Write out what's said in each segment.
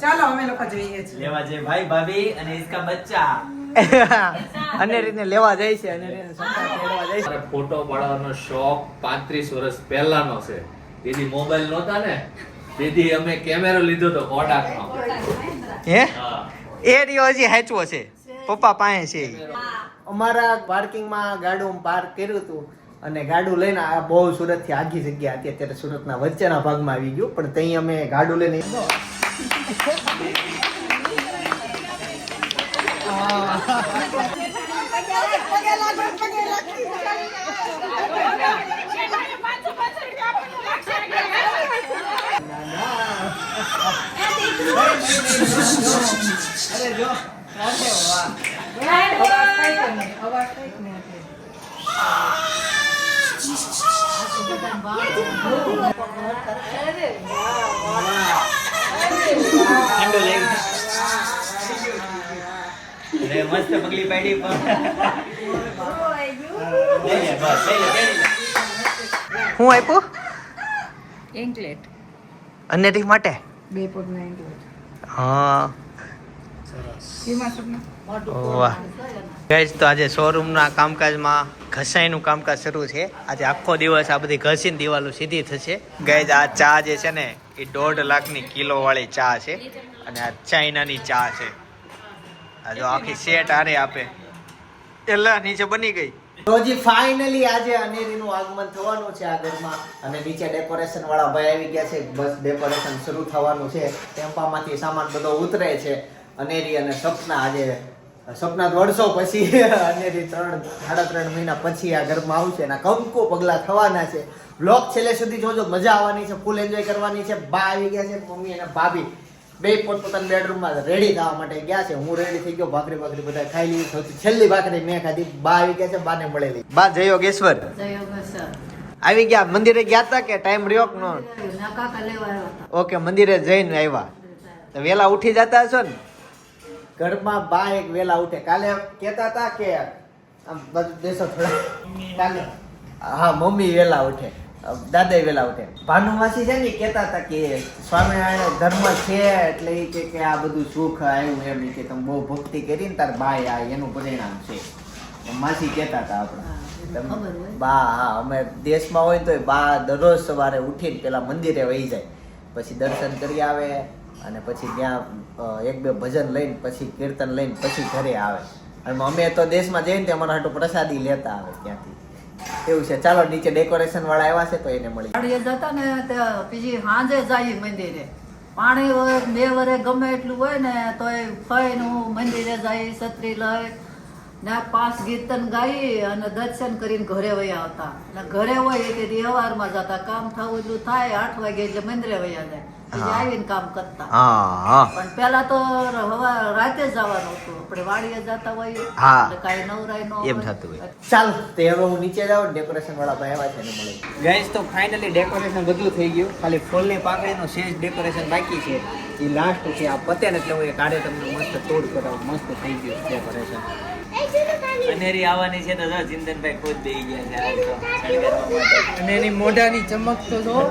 ચાલો અમે લોકો જઈએ છીએ. લેવા જઈએ. ભાઈ ભાભી અને ઇસકા બચ્ચા. અને રીતને લેવા જાય છે અને લેવા જાય છે. ફોટો પડવાનો શોખ 35 વર્ષ પહેલાનો છે. તેથી મોબાઈલ નહોતા ને? તેથી અમે કેમેરો લીધો તો કોડાકનો હે? એ રહ્યો હજી હેચવો છે. પપ્પા પાસે છે અમારા પાર્કિંગમાં ગાડું પાર્ક કર્યું હતું અને ગાડું લઈને આ બહુ સુરતથી આખી જગ્યા હતી. અત્યારે સુરતના વચ્ચેના ભાગમાં આવી ગયું પણ ત્યાં અમે ગાડું લઈને અરે જો અરે વાહ અવાજ થાય કે નહીં? અવાજ થાય કે નહીં એટલે? ઠંડો લઈ અરે મસ્ત પગલી પાડી. હું આપ્યું એન્કલેટ અને તે માટે? બે પગના એન્કલેટ હા. ગઈશ તો આજે શોરૂમના કામકાજમાં ઘસાઈનું કામકાજ શરૂ છે. આજે આખો દિવસ આ બધી ઘસીને દિવાલો સીધી થશે. ગઈજ આ ચા જે છે ને એ દોઢ લાખની કિલો વાળી ચા છે અને આ ચાઇનાની ચા છે. આ જો આખી સેટ આરે આપે. એટલે નીચે બની ગઈ. તો હજી ફાઇનલી આજે અનેરીનું આગમન થવાનું છે આ ઘરમાં અને નીચે ડેકોરેશન વાળા ભાઈ આવી ગયા છે. બસ ડેકોરેશન શરૂ થવાનું છે. ટેમ્પામાંથી સામાન બધો ઉતરે છે. અનેરી અને સપના આજે, સપના દોઢસો પછી. અનેરી ત્રણ, સાડા ત્રણ મહિના પછી આ ઘરમાં આવશે અને કંકુ પગલાં થવાના છે. બ્લોગ છેલ્લે સુધી જોજો મજા આવવાની છે ફૂલ એન્જોય કરવાની છે. બા આવી ગયા છે મમ્મી અને ભાભી. બે પોતપોતાના બેડરૂમમાં રેડી થવા માટે ગયા છે. હું રેડી થઈ ગયો ભાખરી ભાખરી બધા ખાઈ લીધી. સૌથી છેલ્લી ભાખરી મેં ખાધી. બા આવી ગયા છે બાને મળેલી. બા જય યોગેશ્વર. આવી ગયા? મંદિરે ગયા હતા કે ટાઈમ રહ્યો કે નો? ઓકે મંદિરે જઈને આવ્યા. તો વેલા ઉઠી જતા હશો ને? ઘરમાં બા એક વેલા ઉઠે. કાલે કહેતા હતા કે આમ બધું દેશો થોડા કાલે હા મમ્મી વેલા ઉઠે. દાદા વેલા ઉઠે ભાનુવાસી છે ને કહેતા હતા કે સ્વામિનારાયણ ધર્મ છે એટલે એ કે કે આ બધું સુખ આવ્યું એમ. કે તમે બહુ ભક્તિ કરી ને તાર ભાઈ આ એનું પરિણામ છે. માસી કહેતા હતા આપણે. બા હા અમે દેશમાં હોય તો બા દરરોજ સવારે ઉઠીને પેલા મંદિરે વહી જાય. પછી દર્શન કરી આવે અને પછી ત્યાં એક બે ભજન લઈને પછી કીર્તન લઈને પછી ઘરે આવે. અને અમે તો દેશમાં જઈને અમારા હાટું પ્રસાદી લેતા આવે ત્યાંથી. એવું છે. ચાલો, નીચે ડેકોરેશન વાળા આવ્યા છે તો એને મળી વાડીએ જતા ને તે સાંજે જાય મંદિરે. પાણી હોય બે વરે ગમે એટલું હોય ને તો એ ફઈને મંદિરે જાય, છત્રી લઈ, ને પાંચ કીર્તન ગાઈ અને દર્શન કરીને ઘરે વયા આવતા. ને ઘરે હોય તે વ્યવહારમાં જતા. કામ થવું એટલું થાય, આઠ વાગે એટલે મંદિરે વયા જાય. આવીને કામ કરતા. હા પણ પેલા તો હવા રાતે જ જવાનું હતું. આપણે વાડીએ જતા હોઈએ. હા. એટલે કાંઈ નવરાય નો એમ થતું હોય. ચાલો તે હવે હું નીચે જાઉં ડેકોરેશન વાળા ભાઈ આવ્યા છે ને મળે. ગાઈસ તો ફાઇનલી ડેકોરેશન બધું થઈ ગયું. ખાલી ફૂલની પાંખડીનું શેષ ડેકોરેશન બાકી છે. એ લાસ્ટ છે આ પતે ને એટલે હું એ કાઢે તમને મસ્ત તોડ કરાવું મસ્ત થઈ ગયું ડેકોરેશન અનેરી આવવાની છે તો જો ચિંતનભાઈ ખુદ દઈ ગયા છે અને મોઢાની ચમક તો જો.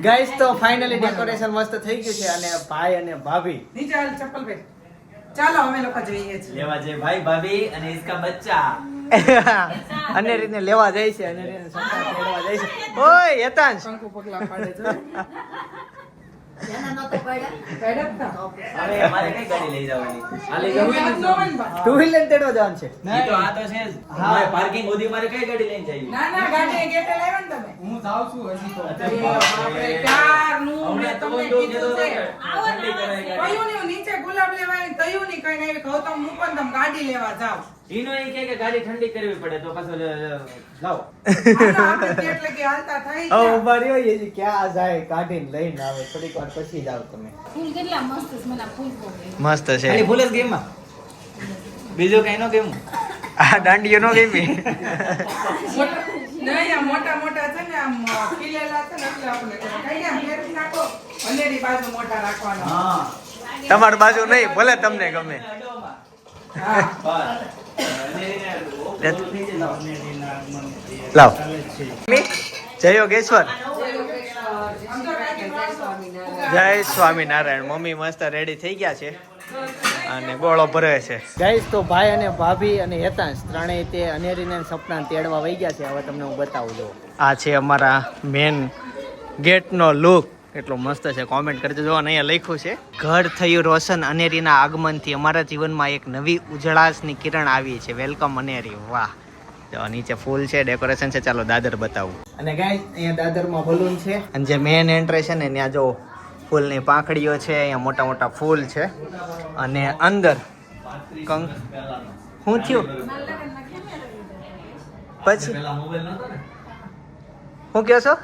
ગાઈસ તો ફાઇનલી ડેકોરેશન મસ્ત થઈ ગયું છે અને ભાઈ અને ભાભી. નીચે હાલ ચપ્પલ પહેર. ચાલો લેવા જઈએ ભાઈ ભાભી અને ઇસકા લેવા જાય છે ઓય હેતાન ટુ વ્હીલર તેડવા જવાનું છે. તો આ તો છે જ. પાર્કિંગ સુધી મારે કઈ ગાડી લઈને જઈએ? ના ના ગાડી ગેટે લાવ્યા ને તમે. હું જાઉં છું હજી તો. બાપરે, ક્યારનું મેં હમણાં તમને કીધું કીધું છે. કે ઠંડી કયું નીચે ગુલાબ લેવાની તયું નહીં કઈ નહીં. ગૌતમ હું પણ તમે ગાડી લેવા જાઓ. ઈનો એ કહે કે ગાડી ઠંડી કરવી પડે તો પાછો લાવો. એટલે કે હાલતા થાય ગયા. ઊભા રહ્યો એ હજી ક્યાં જાય કાઢીને લઈને આવે થોડીક વાર પછી જાવ તમે. ફૂલ કેટલા મસ્ત છે મને ફૂલ બહુ મસ્ત છે. ખાલી ફૂલ જ ગેમમાં. બીજું કઈ નો ગેમ આ દાંડીઓ નો ગેમ. નહીં, આ મોટા મોટા છે ને આમ ખીલેલા છે ને એટલે આપણે કઈ આમ ફેરવી નાખો અંધેરી બાજુ મોટા રાખવાના. હા. તમારી બાજુ નહીં ભલે તમને ગમે. લાવો. જય યોગેશ્વર. જય સ્વામિનારાયણ. મમ્મી મસ્ત રેડી થઈ ગયા છે અને ગોળો ભરે છે. ગાઈસ તો ભાઈ અને ભાભી અને હેતાંશ ત્રણેય તે અનેરીને સપના તેડવા વહી ગયા છે. હવે તમને હું બતાવું દઉં આ છે અમારા મેન ગેટનો લુક એટલો મસ્ત છે. કોમેન્ટ કરજો જો અને અહીંયા લખ્યું છે ઘર થયું રોશન અનેરીના આગમનથી અમારા જીવનમાં એક નવી ઉજળાશની કિરણ આવી છે. વેલકમ અનેરી. વાહ. તો નીચે ફૂલ છે ડેકોરેશન છે. ચાલો દાદર બતાવું. અને ગાય અહીંયા દાદરમાં બલૂન છે. અને જે મેન એન્ટ્રે છે ને ત્યાં જો ફૂલની પાંખડીઓ છે અહીંયા મોટા મોટા ફૂલ છે. અને અંદર કંક શું થયું? પછી? શું કહો છો?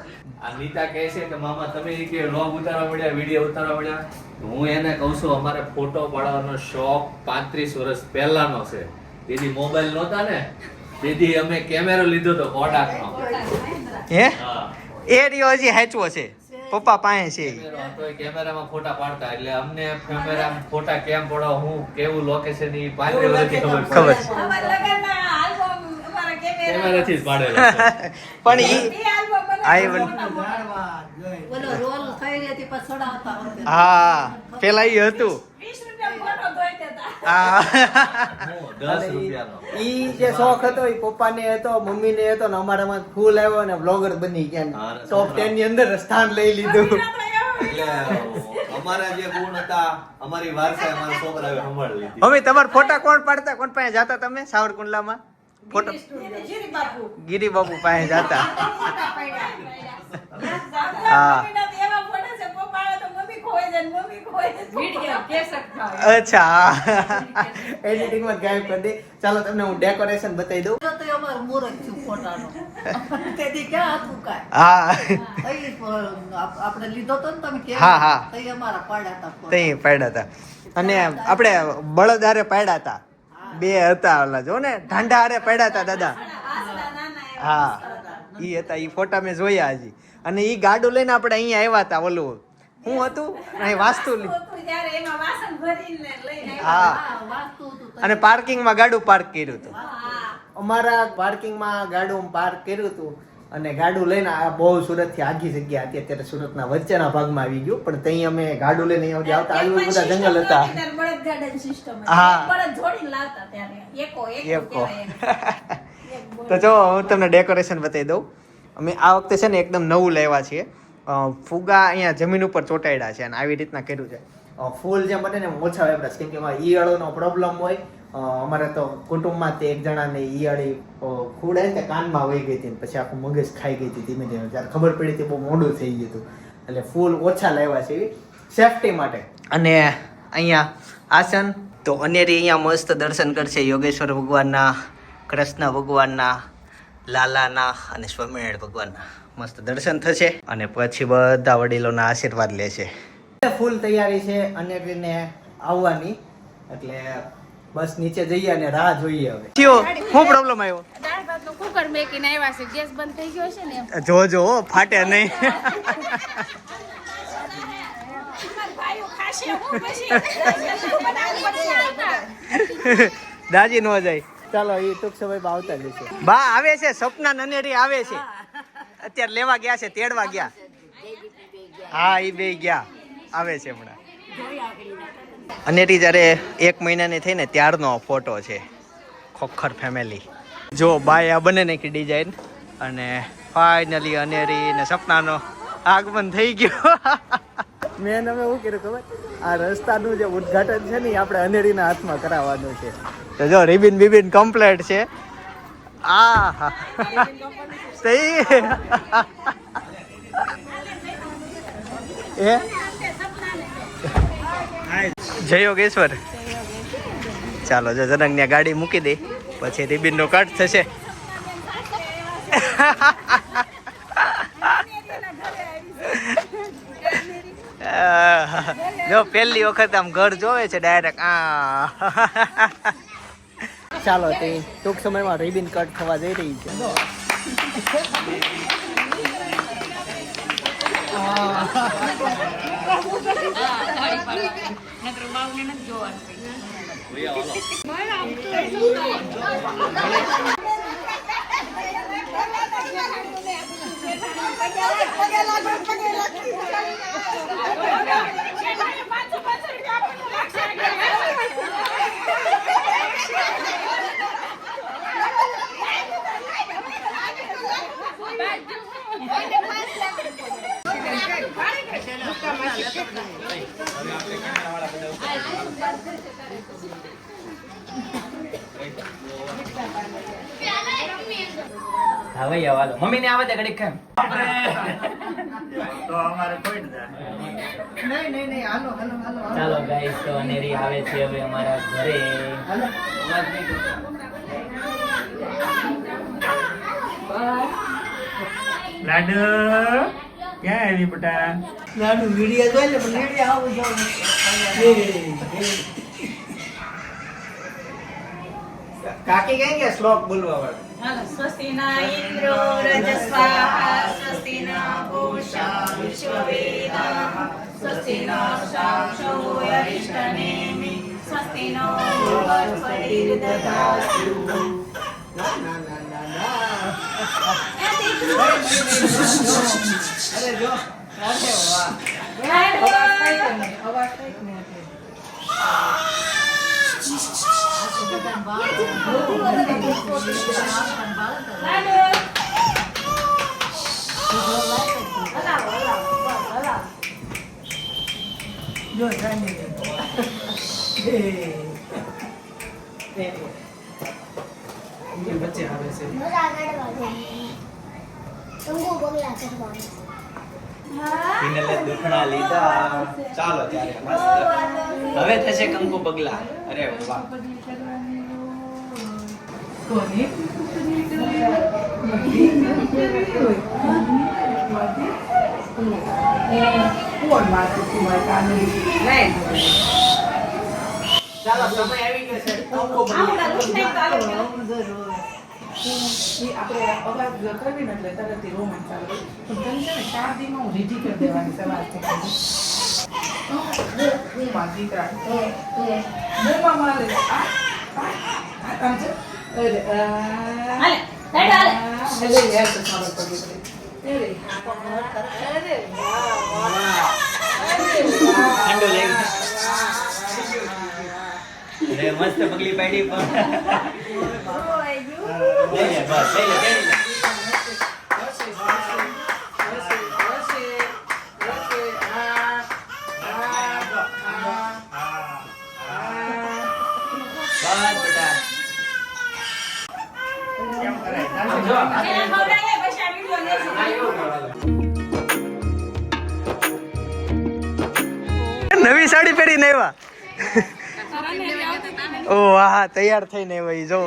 આ નીતા કહે છે કે મામા તમે કે વ્લોગ ઉતારવા મળ્યા વીડિયો ઉતારવા મળ્યા? હું એને કહું છું અમારે ફોટો પાડવાનો શોખ પાંત્રીસ વર્ષ પહેલાનો છે. તેથી મોબાઈલ નહોતા ને? તેથી અમે કેમેરો લીધો તો કોડાકનો હે? એ રહ્યો હજી હેચવો છે. પપ્પા પાસે છે. કેમેરામાં ફોટા પાડતા. એટલે અમને કેમેરામાં ફોટા કેમ પડો હું કેવું લોકેશન એ પાંત્રીસ વર્ષથી ખબર ખબર કેમેરાથી જ પાડેલો. પણ ઈ રોલ થઈ રહી હતી હા પેલા ઈ હતું. ઈ જે શોખ હતો એ પપ્પા ને હતો મમ્મીને હતો ને અમારામાં ફૂલ આવ્યો ને બ્લોગર બની ગયા ટોપ 10 ની અંદર સ્થાન લઈ લીધું. અમારા જે ગુણ હતા અમારી વારસાઈ અમારા છોકરાએ સંભાળી લીધી. મમ્મી તમારા ફોટા કોણ પાડતા? કોણ પાસે જાતા તમે સાવરકુંડલામાં? ફોટો ગીરી બાપુ પાસે જતા હા. તો તો અચ્છા એડિટિંગમાં ગાયબ કરી દે ચાલો તમને હું ડેકોરેશન બતાવી દઉં તો અમારું મુહૂર્ત થયું ફોટાનું. તેથી ક્યાં હતું કાંઈ? હા આપણે લીધો તો ને તમે? હા, હા. તઈ અમારા પાડ્યા હતા તઈ પાડ્યા હતા અને આપણે બળદારે પાડ્યા હતા બે હતા ઓલા જો. ને ઢાંઢા હારે પડ્યા હતા દાદા. હા. ઈ હતા, ઈ ફોટા મેં જોયા હજી. અને ઈ ગાડું લઈને આપણે અહીંયા આવ્યા હતા ઓલું. શું હતું? અહીં વાસ્તુ. હા હા. અને પાર્કિંગમાં ગાડું પાર્ક કર્યું હતું. અમારા પાર્કિંગમાં ગાડું પાર્ક કર્યું હતું. અને ગાડું લઈને આ બહુ સુરતથી આખી જગ્યા હતી. અત્યારે સુરતના વચ્ચેના ભાગમાં આવી ગયું. પણ ત્યાં અમે ગાડું લઈને અહીંયા આવતા. આવી બધા જંગલ હતા. હા. તો જો હું તમને ડેકોરેશન બતાવી દઉં. અમે આ વખતે છે ને એકદમ નવું લેવા છીએ. ફુગા અહીંયા જમીન ઉપર ચોંટાડ્યા છે અને આવી રીતના કર્યું છે. ફૂલ જે બને ને ઓછા વાપરા કેમ કે એમાં ઈયળોનો પ્રોબ્લેમ હોય અમારે તો કુટુંબમાં તે એક જણાને ઈયળી ખૂડે તે કાનમાં વહી ગઈ હતી પછી આખું મગજ ખાઈ ગઈ હતી ધીમે ધીમે. જ્યારે ખબર પડી હતી બહુ મોડું થઈ ગયું હતું. એટલે ફૂલ ઓછા લાવ્યા છે સેફટી માટે. અને અહીંયા આસન તો અનેરી અહીંયા મસ્ત દર્શન કરશે યોગેશ્વર ભગવાનના કૃષ્ણ ભગવાનના લાલાના અને સ્વામિનારાયણ ભગવાનના. મસ્ત દર્શન થશે અને પછી બધા વડીલોના આશીર્વાદ લેશે. ફૂલ તૈયારી છે અનેરીને આવવાની. એટલે બસ નીચે જઈએ અને રાહ જોઈએ હવે. થયો. શું પ્રોબ્લેમ આવ્યો? દાળ ભાતનું કુકર મેકીને આવ્યા છે. ગેસ બંધ થઈ ગયો છે ને જો જોજો હો, ફાટે નહીં. અમારા ભાઈઓ ખાશે હું પછી બનાવી નથી આવતા. દાજી નો જાય. ચાલો એ ટૂંક સમય આવતા જ છે બા આવે છે. સપના નનેરી આવે છે. અત્યારે લેવા ગયા છે તેડવા ગયા. હા એ બે ગયા. આવે છે હમણાં. અનેરી જ્યારે એક મહિનાની થઈ ને ત્યારનો ફોટો છે ખોખર ફેમિલી જો બાય આ બને નાખી ડિઝાઇન અને ફાઇનલી અનેરી ને સપનાનો આગમન થઈ ગયો. મેન તમે શું કર્યું ખબર? આ રસ્તાનું જે ઉદ્ઘાટન છે ને આપણે અનેરીના હાથમાં કરાવવાનું છે. તો જો રિબિન બિબિન કમ્પ્લેટ છે. આ સહી એ? જય યોગેશ્વર ચાલો, જો જનક ને ગાડી મૂકી દે. પછી રિબિન નો કટ થશે. જો પહેલી વખત આમ ઘર જોવે છે ડાયરેક્ટ આ. ચાલો, તે ટૂંક સમયમાં રિબિન કટ થવા જઈ રહી છે. પાંચસો પાંચસો રૂપિયા આપણને લાગશે હવે આવાલો મમ્મી ને આવે દે ઘડીક કેમ ચાલો ગાઈસ તો અનેરી આવે છે હવે અમારા ઘરે. લાડુ ક્યાં આવી બેટા? નાનું વીડિયો જોઈ લે પણ વીડિયો આવું કાકી કઈ કે શ્લોક બોલવા વાળો? સ્વસ્તિ ના ઇન્દ્રો રજસ્વાહા સ્વસ્તિ ના પૂષા વિશ્વવેદાઃ સ્વસ્તિ નો સાક્ષો અરિષ્ટનેમિ સ્વસ્તિ નો ના ના ના ના ના. અરે જો અરે વાહ અવાજ થાય કે નહીં? અવાજ થાય કે નહીં એટલે? જો જાણી દુખણા લીધા. ચાલો ત્યારે મસ્ત. હવે થશે કંકુ પગલા. અરે વાહ. કોની? કોણ વાંચે તું હોય નહીં ચાલો સમય આવી ગયો છે ઈ આપણે અવાજ કરવી ને એટલે તરત ચાલુ પણ તને છે ને હું રીઢી કરી દેવાની સવાર હું માં દીકરા. મોંમાં મારે. મસ્ત પગલી પાડી પણ. લઈ લે બસ લઈ લે લઈ લે નવી સાડી પહેરીને આવ્યા. ઓ વાહ તૈયાર થઈને ભાઈ જો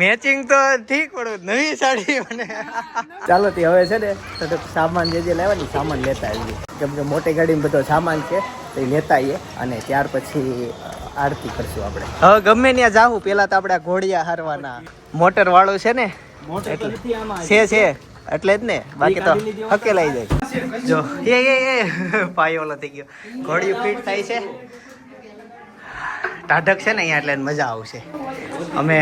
મેચિંગ તો ઠીક પડું નવી સાડી મને. ચાલો તે હવે છે ને તો સામાન જે જે લેવાની સામાન લેતા આવીએ. કેમ કે મોટી ગાડીમાં બધો સામાન છે તો એ લેતા આવીએ અને ત્યાર પછી આરતી કરશું આપણે. હવે ગમે ત્યાં જાવું પેલા તો આપણે ઘોડિયા હારવાના. મોટર વાળું છે ને છે છે. એટલે જ ને બાકી તો હકેલાઈ જાય. જો. એ એ એ પાયો ઓલો થઈ ગયો. ઘોડિયું ફિટ થાય છે. ટાઢક છે ને અહીંયા એટલે મજા આવશે. અમે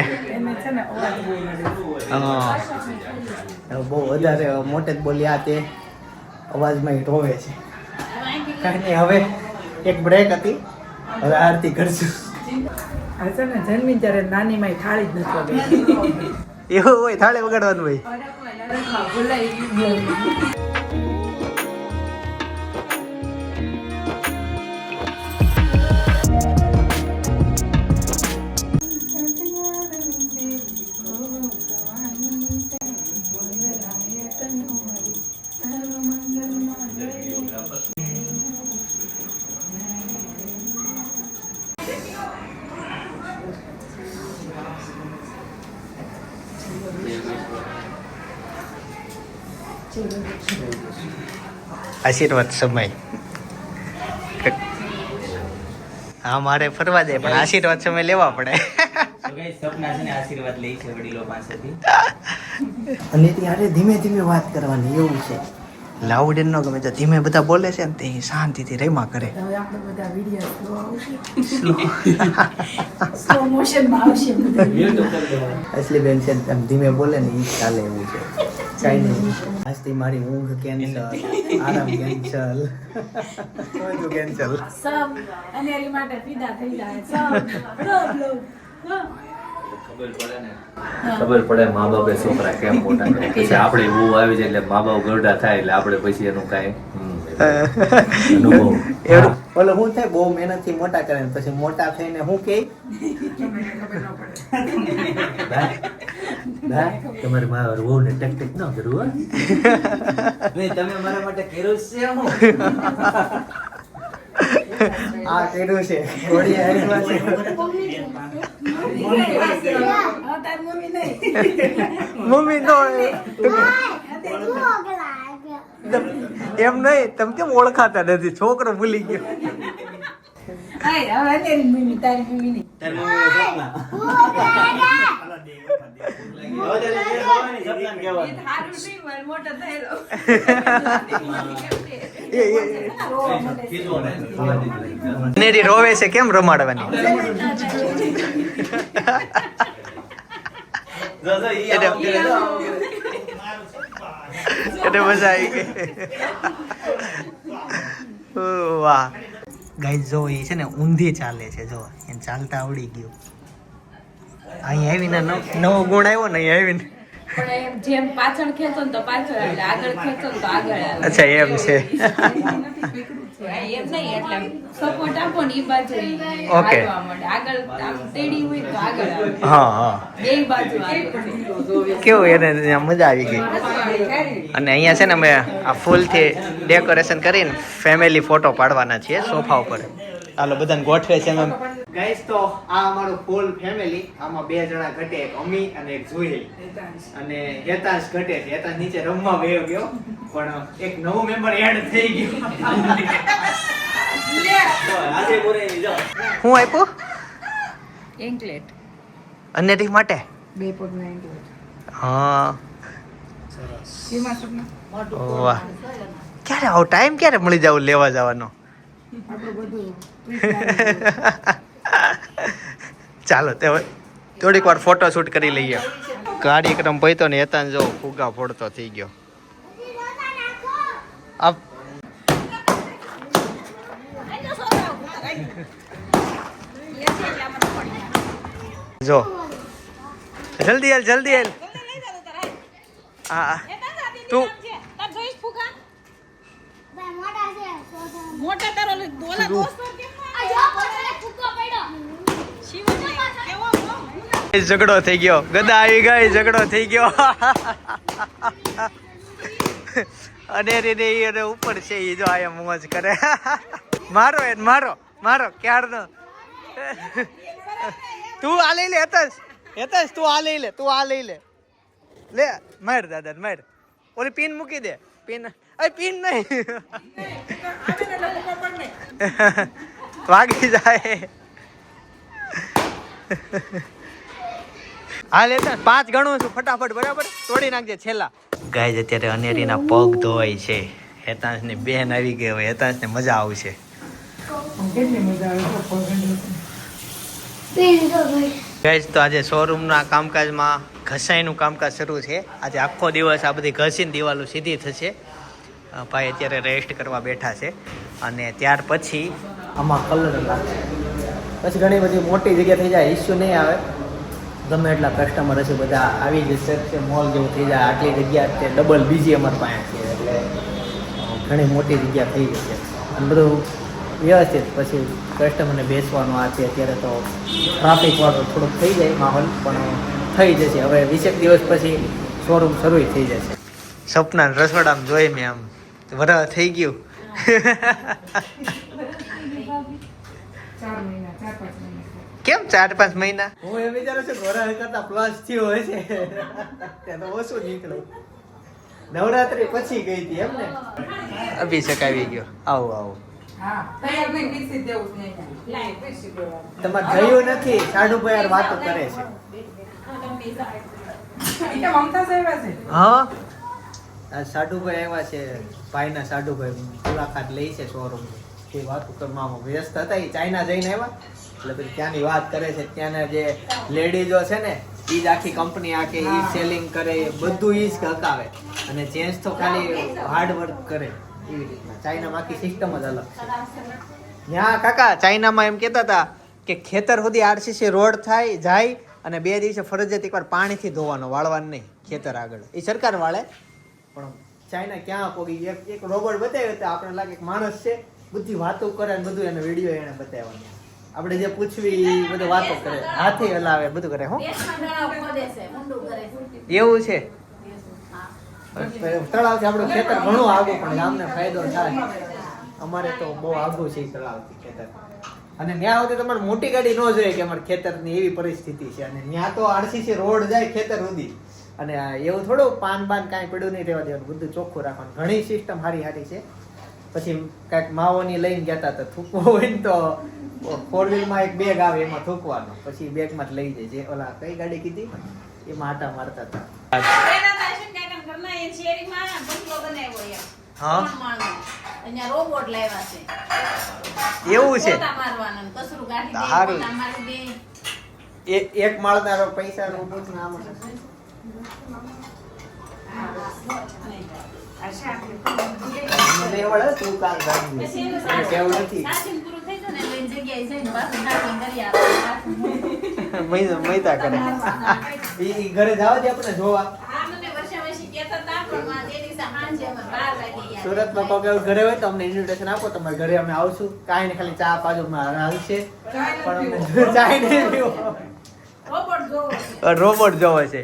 બહુ વધારે મોટે જ બોલ્યા તે અવાજમાં હિટ હોવે છે. કારણ કે હવે એક બ્રેક હતી. હવે આરતી કરશું. છે ને જન્મી ત્યારે નાની માઈ થાળી જ નથી એવું હોય થાળી વગાડવાનું હોય ભૂલાઈ ગયું. આશીર્વાદ સમય. હા મારે ફરવા જાય પણ આશીર્વાદ સમય લેવા પડે. અને ત્યારે ધીમે ધીમે વાત કરવાની એવું છે. લાઉડ ન ગમે તો ધીમે બધા બોલે છે ને તે શાંતિથી રેમા કરે. હવે આપણે બધા વીડિયો સ્લો આવશે. અસલી બેન છે ધીમે બોલે ને એ ચાલે એવું છે. કાંઈ નહીં આજથી મારી ઊંઘ કેન્સલ આરામ કેન્સલ. બધું કેન્સલ. સબ અનેરી માટે ફિદા થઈ જાય. ખબર પડે ખબર પડે મા બાપે છોકરા કેમ મોટા કરે પછી આપણે બહુ આવી જાય એટલે મા બાપ ગરડા થાય એટલે આપણે પછી એનું કાંઈ અનુભવ. એવું ઓલો હું થાય બહુ મહેનતથી મોટા કરે ને પછી મોટા થઈને શું કે? તમારે મારા વહુ ને ટેક ટેક ન કરવું નહીં, તમે મારા માટે કર્યું છે હું. આ કર્યું છે. ઘોડી હેડમાં છે. મમ્મી નો એમ નહીં, તમે કેમ ઓળખાતા નથી? છોકરો ભૂલી ગયો. રોવે છે કેમ રમાડવાની એટલે- મજા આવી ગઈ ઓ, વાહ ગાઈ જો એ છે ને ઊંધી ચાલે છે જો એને ચાલતા આવડી ગયું. અહીં આવીને નવ- નવો ગુણ આવ્યો ને અહીં આવીને. જેમ પાછળ ખેંચો ને તો પાછળ આવે આગળ ખેંચો ને તો આગળ આવે. અચ્છા એમ છે. એમ નહીં એટલે સપોર્ટ આપો ને ઈ બાજુ ઈ Okay. હાલવા માંડે. આગળ આમ તેડી હોય તો આગળ હા હા. બે બાજુ કેવું એને મજા આવી ગઈ. અને અહીંયા છે ને અમે આ ફૂલથી ડેકોરેશન કરીને ફેમિલી ફોટો પાડવાના છીએ સોફા ઉપર. હાલો બધાને ગોઠવે છે એમ. ગાઈસ તો આ અમારું ફૂલ ફેમિલી આમાં બે જણા ઘટે એક અમી અને એક જુહિલ અને હેતાંશ ઘટે છે. હેતાંશ નીચે રમવા ગયો ગયો પણ એક નવું મેમ્બર એડ થઈ ગયું. આજે બોરે ઈ હું આપ્યું એન્કલેટ અનેરી માટે? બે પગના એંકલ હા. એમાં સપના વાહ. ક્યારે આવો? ટાઈમ ક્યારે મળી જાવ લેવા જવાનો? ચાલો તે થોડીક વાર ફોટો શૂટ કરી લઈએ. કાર્યક્રમ પૈતો ને હેતાન જો ફુગા ફોડતો થઈ ગયો. આ જો. જલ્દી હાલ જલ્દી હાલ. હા તું મોટા તારો ઓલા દોસ્ત ઝઘડો થઈ ગયો. ગદા આવી ગઈ ઝઘડો થઈ ગયો. અને રે રે અને ઉપર છે એ જો આયા મોજ કરે. મારો એ મારો મારો ક્યારનો? તું આ લઈ લે હેતસ હેતસ તું આ લઈ લે તું આ લઈ લે. લે માર દાદા માર. ઓલી પિન મૂકી દે. પિન પિન નહીં. વાગી જાય. હાલ એટલે પાંચ ગણું છું ફટાફટ બરાબર? તોડી નાખજે છેલ્લા. ગાય અત્યારે અનેરીના પગ ધોવાય છે. હેતાંશની બેન આવી ગઈ હવે. હેતાંશ ને મજા આવશે. ગાઈઝ તો આજે શોરૂમના કામકાજમાં ઘસાઈનું કામકાજ શરૂ છે. આજે આખો દિવસ આ બધી ઘસીને દિવાલો સીધી થશે. ભાઈ અત્યારે રેસ્ટ કરવા બેઠા છે. અને ત્યાર પછી આમાં કલર લાગશે પછી ઘણી બધી મોટી જગ્યા થઈ જાય ઇસ્યુ નહીં આવે. ગમે એટલા કસ્ટમર હશે, બધા આવી જશે છે મોલ જેવું થઈ જાય, આટલી જગ્યા તે ડબલ બીજી અમારી પાસે છે, એટલે ઘણી મોટી જગ્યા થઈ જશે અને બધું વ્યવસ્થિત, પછી કસ્ટમરને બેસવાનું આ છે, અત્યારે તો ટ્રાફિક વાળો થોડોક થઈ જાય માહોલ, પણ થઈ જશે. હવે વીસેક દિવસ પછી શોરૂમ શરૂ થઈ જશે. સપના રસોડામાં જોઈ મેં આમ. વર થઈ ગયું. ચાર મહિના ચાર પાંચ મહિના. કેમ ચાર પાંચ મહિના? હું એ વિચારું છું ઘોડા કરતા પ્લસ થયું હોય છે. ત્યાં તો ઓછું નીકળ્યું. નવરાત્રી પછી ગઈ હતી એમ ને? અભિષેક આવી ગયો. આવો આવો. તમારે ગયું નથી? સાડુભાઈ યાર વાતો કરે છે. ઈ કે મમતા સાહેબ છે. હા? આ સાડુભાઈ આવ્યા છે ભાઈના સાડુભાઈ મુલાકાત લઈ છે શોરૂમ તે વાત કરવામાં વ્યસ્ત હતા એ ચાઇના જઈને આવ્યા. એટલે પછી ત્યાંની વાત કરે છે ત્યાંના જે લેડીઝો છે ને એ જ આખી કંપની આખી એ સેલિંગ કરે બધું એ જ હકાવે. અને જેન્ટ્સ તો ખાલી હાર્ડ વર્ક કરે. એવી રીતના. ચાઇનામાં આખી સિસ્ટમ જ અલગ છે. ત્યાં કાકા ચાઇનામાં એમ કહેતા હતા કે ખેતર સુધી આરસીસી રોડ થાય જાય અને બે દિવસે ફરજિયાત એકવાર પાણીથી ધોવાનો વાળવાનું નહીં ખેતર આગળ. એ સરકાર વાળે. પણ ચાઇના ક્યાં પોગી એક એક રોબોટ બતાવ્યો તો આપણે લાગે એક માણસ છે. બધી વાતો કરે ને બધું એને વીડિયો એને બતાવવાની. આપણે જે પૂછવી એ બધું વાતો કરે. હાથી હલાવે બધું કરે હો. એવું છે. હા. તળાવથી આપણું ખેતર ઘણું આગું પણ ગામને ફાયદો થાય. અમારે તો બહુ આગું છે તળાવથી ખેતર. અને ત્યાં સુધી તમારે મોટી ગાડી ન જોઈએ કે અમારે ખેતરની એવી પરિસ્થિતિ છે. અને ત્યાં તો આરસીસી રોડ જાય ખેતર સુધી. અને એવું થોડું પાન બાન કાંઈ પડ્યું નહીં રહેવા દેવાનું બધું ચોખ્ખું રાખવાનું. ઘણી સિસ્ટમ સારી સારી છે. પછી કાંઈક માવોની લઈને ગયા હતા તો થૂકવો હોય ને તો ફોર વ્હીલમાં એક બેગ આવે એમાં થૂકવાનો. પછી બેગમાં જ લઈ જાય. જે ઓલા કઈ ગાડી કીધી? એમાં આટા મારતા હતા. હા? રોબોટ લાવ્યા છે. એવું છે? સારું. એક માળના પૈસા રોબોટ ના આમ ઘરે જાવ છે આપણે જોવા. પણ માં કોક એવું ઘરે હોય તો અમને ઇન્વિટેશન આપો તમારે ઘરે અમે આવશું. કાંઈ ને ખાલી ચા પાજો માં આવશે પણ અમને ચા નહીં. રોબોટ જોવો છે.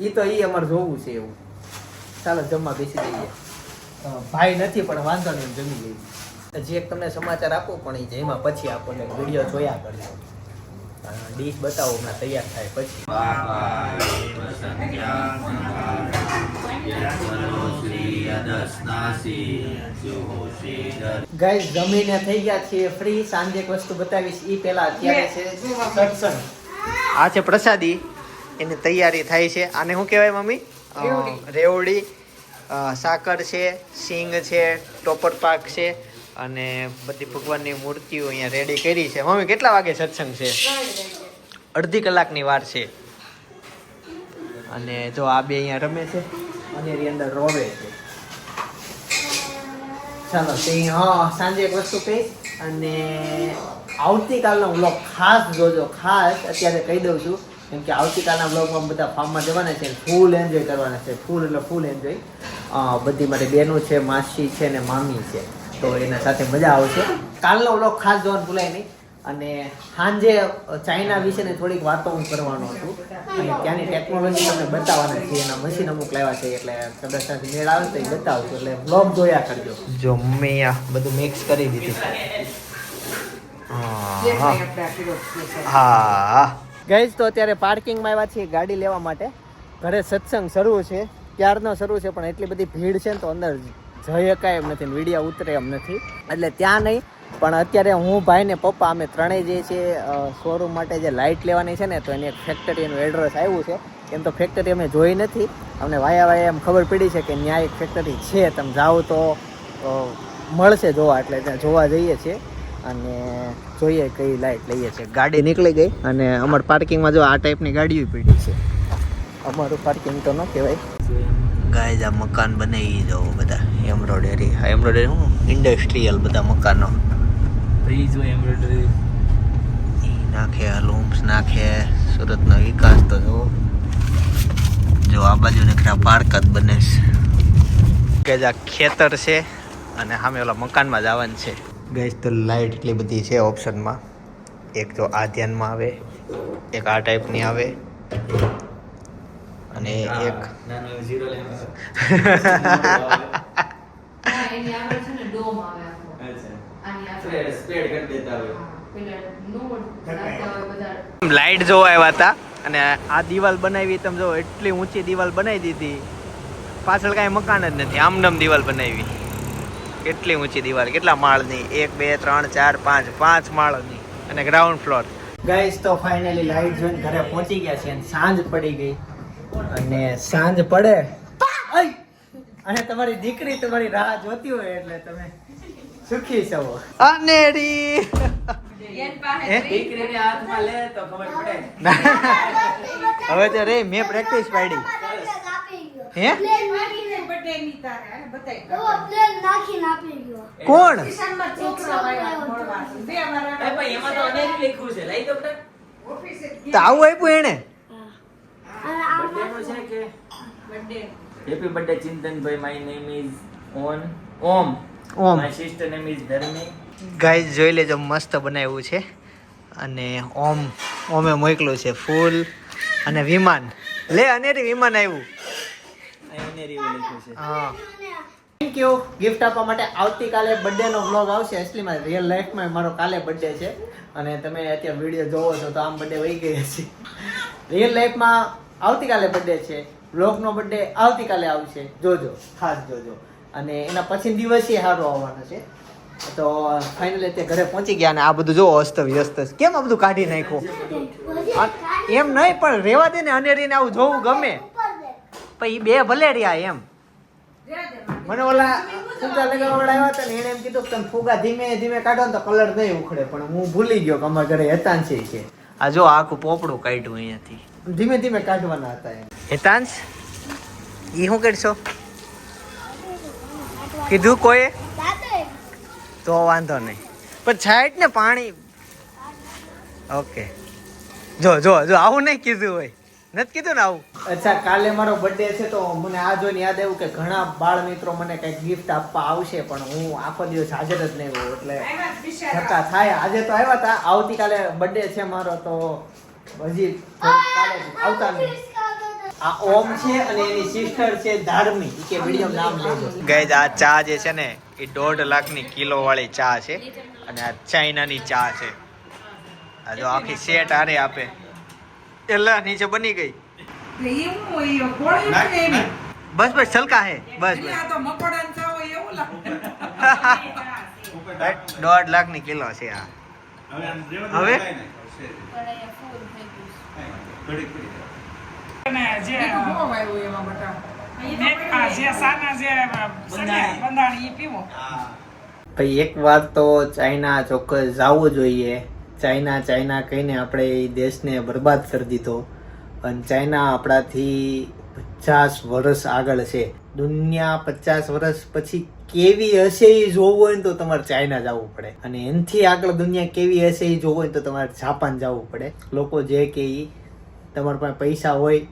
ઈ તો એ અમારે જોવું છે એવું. ચાલો જમવા બેસી જઈએ. ભાઈ નથી પણ વાંધો નહીં જમી લઈએ. જે એક તમને સમાચાર આપો પણ એ જેમાં પછી આપણને વીડિયો જોયા કરજો. ડીશ બતાવો હમણાં તૈયાર થાય પછી. ગાઈસ જમીને થઈ ગયા છીએ ફ્રી સાંજે એક વસ્તુ બતાવીશ. ઈ પહેલા અત્યારે છે સત્સંગ. આ છે પ્રસાદી. એની તૈયારી થાય છે. આને શું કહેવાય મમ્મી? રેવડી. સાકર છે સિંગ છે ટોપર પાક છે અને બધી ભગવાનની મૂર્તિઓ અહીંયા રેડી કરી છે. મમ્મી કેટલા વાગે સત્સંગ છે? અડધી કલાકની વાર છે. અને જો આ બે અહીંયા રમે છે. અને એની અંદર રોવે છે. ચાલો, તે હા, સાંજે એક વસ્તુ કહીશ અને આવતીકાલનો બ્લોગ ખાસ જોજો, ખાસ અત્યારે કહી દઉં છું, કેમ કે આવતીકાલના બ્લોગમાં બધા ફાર્મમાં જવાના છે, ફૂલ એન્જોય કરવાના છે, ફૂલ એટલે ફૂલ એન્જોય. બધી મારી બહેનો છે, માસી છે ને મામી છે, તો એના સાથે મજા આવશે. કાલનો બ્લોગ ખાસ જોવાનું ભૂલાય નહીં. અને સાંજે ચાઇના વિશેની થોડીક વાતો હું કરવાનો છું. અને ત્યાંની ટેકનોલોજી તમને બતાવવાના છે એના મશીન અમુક લાવ્યા છે એટલે કદાચ સાથે મેળ આવે તો એ બતાવું છું. એટલે બ્લોગ જોયા કરજો. જો મમ્મી આ બધું મિક્સ કરી દીધું. હા. ગઈશ તો અત્યારે પાર્કિંગમાં આવ્યા છીએ ગાડી લેવા માટે. ઘરે સત્સંગ શરૂ છે. ક્યારનો શરૂ છે પણ એટલી બધી ભીડ છે ને તો અંદર જઈ શકાય એમ નથી વિડીયા ઉતરે એમ નથી. એટલે ત્યાં નહીં, પણ અત્યારે હું ભાઈ ને પપ્પા, અમે ત્રણેય જે છે શોરૂમ માટે જે લાઇટ લેવાની છે ને, તો એની એક ફેક્ટરીનું એડ્રેસ આવ્યું છે. એમ તો ફેક્ટરી અમે જોઈ નથી. અમને વાયા વાયા એમ ખબર પડી છે કે ત્યાં એક ફેક્ટરી છે, તમે જાઓ તો મળશે જોવા, એટલે ત્યાં જોવા જઈએ છીએ. અને જોઈએ કઈ લાઇટ લઈએ છીએ. ગાડી નીકળી ગઈ અને અમાર પાર્કિંગમાં જો આ ટાઈપની ગાડીઓ પડી છે. અમારું પાર્કિંગ તો ન કહેવાય. ગાય આ મકાન બનાવી દો બધા. એમ્બ્રોઇડરી. આ એમ્બ્રોઇડરી શું? ઇન્ડસ્ટ્રીયલ બધા મકાનો. એમ્બ્રોઇડરી. નાખે લૂમ્સ નાખે સુરતનો વિકાસ તો જો જો આ બાજુ નીકળ્યા પાર્ક જ બને છે. કે આ ખેતર છે અને સામે ઓલા મકાનમાં જવાનું છે. ગેસ તો લાઇટ એટલી બધી છે ઓપ્શનમાં. એક તો આ ધ્યાનમાં આવે એક આ ટાઈપની આવે. અને એક લાઇટ જોવા આવ્યા હતા અને આ દિવાલ બનાવી તમે જો એટલી ઊંચી દિવાલ બનાવી દીધી. પાછળ કાંઈ મકાન જ નથી આમનમ દિવાલ બનાવી. કેટલી ઊંચી દિવાલ કેટલા માળની? એક બે ત્રણ ચાર પાંચ પાંચ માળની અને ગ્રાઉન્ડ ફ્લોર ગાઈસ તો ફાઇનલી લાઈટ જોઈને ઘરે પહોંચી ગયા છે અને સાંજ પડી ગઈ. અને સાંજ પડે! અને તમારી દીકરી તમારી રાહ જોતી હોય એટલે તમે સુખી છો. અનેરી. હવે તો રે મેં પ્રેક્ટિસ પાડી. હે? birthday ની તારે, હાલે બતાય. કોણ? કિશનમાં છોકરો આવ્યો મળવા. બે અમારા એ ભાઈ એમાં તો અનેરી લખ્યું છે. લઈ દો બેટા ઓફિસે જ તો આવું આપ્યું એને બર્થડે નું છે કે birthday. Happy birthday ચિંતનભાઈ. My name is on Om Om my sister name is Dharmi guys જોઈ લેજો મસ્ત બનાવ્યું છે. અને ઓમ ઓમે મોકલું છે ફૂલ. અને વિમાન. લે અનેરી વિમાન આવ્યું. અનેરી લખ્યું છે. હા. થેન્ક યુ ગિફ્ટ આપવા માટે આવતીકાલે બર્થડે નો વ્લોગ આવશે. અસલીમાં રિયલ લાઈફમાં મારો કાલે બર્થડે છે. અને તમે અત્યારે વીડિયો જોવો છો તો આમ બર્થડે વહી ગઈ છે રિયલ લાઈફમાં આવતીકાલે બર્થડે છે. બ્લોગનો બર્થડે આવતીકાલે આવશે. જોજો. ખાસ જોજો. અને એના પછી દિવસે સારો આવવાનો છે. તો ફાઇનલી તે ઘરે પહોંચી ગયા અને આ બધું જો અસ્ત વ્યસ્ત કેમ આ બધું કાઢી નાખ્યું? એમ નહીં, પણ રેવા દે ને અનેરીને આવું જોવું ગમે. પણ એ બે ભલે રહ્યા એમ. મને ઓલા ફુગા લગાવવાળા આવ્યા હતા ને એને એમ કીધું કે તમે ફુગા ધીમે ધીમે કાઢો ને તો કલર નહીં ઉખડે. પણ હું ભૂલી ગયો કે અમારા ઘરે હેતાન છે. આ જો આખું પોપડું કાઢ્યું અહીંયાથી. ધીમે ધીમે કાઢવાના હતા એમ. હેતાંશ ઈ શું કરશો? કીધું કોઈ? તો વાંધો નહીં. પણ છાંટ ને પાણી. ઓકે. જો જો જો આવું નહીં કીધું હોય. નથી કીધું ને આવું? અચ્છા કાલે મારો બર્થડે છે તો મને આ જોઈને યાદ આવ્યું કે ઘણા બાળ મિત્રો મને કંઈક ગિફ્ટ આપવા આવશે પણ હું આખો દિવસ હાજર જ નહીં હોઉં એટલે ધક્કા થાય. આજે તો આવ્યા હતા. આવતીકાલે બર્થડે છે મારો તો હજી આવતા આ ઓમ છે અને એની સિસ્ટર છે ધાર્મી. કે વીડિયો નામ લેજો. ગઈ આ ચા જે છે ને એ દોઢ લાખની કિલો વાળી ચા છે અને આ ચાઇનાની ચા છે. આ જો આખી સેટ આરે આપે. એલા નીચે બની ગઈ. એટલે ને. બસ બસ છલકા હે. બસ એટલે આ તો મકોડાની ચા હોય એવું લાગે. બસ દોઢ લાખની કિલો છે આ. હવે પીવો. ભાઈ એક વાર તો ચાઇના ચોક્કસ જવું જોઈએ. ચાઇના ચાઇના કહીને આપણે એ દેશને બરબાદ કરી દીધો. અને ચાઇના આપણાથી પચાસ વર્ષ આગળ છે. દુનિયા પચાસ વર્ષ પછી કેવી હશે એ જોવું હોય ને તો તમારે ચાઇના જવું પડે. અને એનાથી આગળ દુનિયા કેવી હશે એ જોવું હોય તો તમારે જાપાન જવું પડે. લોકો જે કે એ તમારા પાસે પૈસા હોય,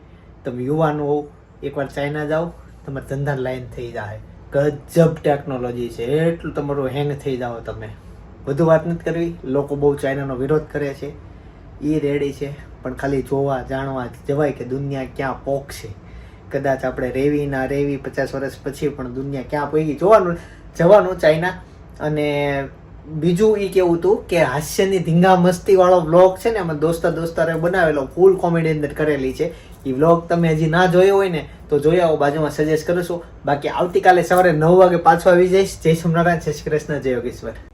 તમે યુવાન હોવ, એકવાર ચાઇના જાઓ, તમારે ધંધા લાઈન થઈ જાય. ગજબ ટેકનોલોજી છે. એટલું તમારું હેંગ થઈ જાઓ તમે. વધુ વાત નથી કરવી. લોકો બહુ ચાઇનાનો વિરોધ કરે છે. એ રેડી છે. પણ ખાલી જોવા, જાણવા જવાય કે દુનિયા ક્યાં પોકશે કદાચ આપણે રેવી ના રેવી પચાસ વર્ષ પછી પણ દુનિયા ક્યાં પહોંચી જોવાનું, જવાનું ચાઇના અને બીજું એ કેવું હતું કે હાસ્યની ધીંગા મસ્તી વાળો બ્લોગ છે ને, અમે દોસ્તા દોસ્તારે બનાવેલો ફૂલ કોમેડી અંદર કરેલી છે. એ વ્લોગ તમે હજી ના જોયો હોય ને, તો જોઈ આવો, બાજુમાં સજેસ્ટ કરું છું. બાકી આવતીકાલે સવારે નવ વાગે પાછો આવી જઈશ. જય સોમનારાયણ જય શ્રી કૃષ્ણ, જય યોગેશ્વર.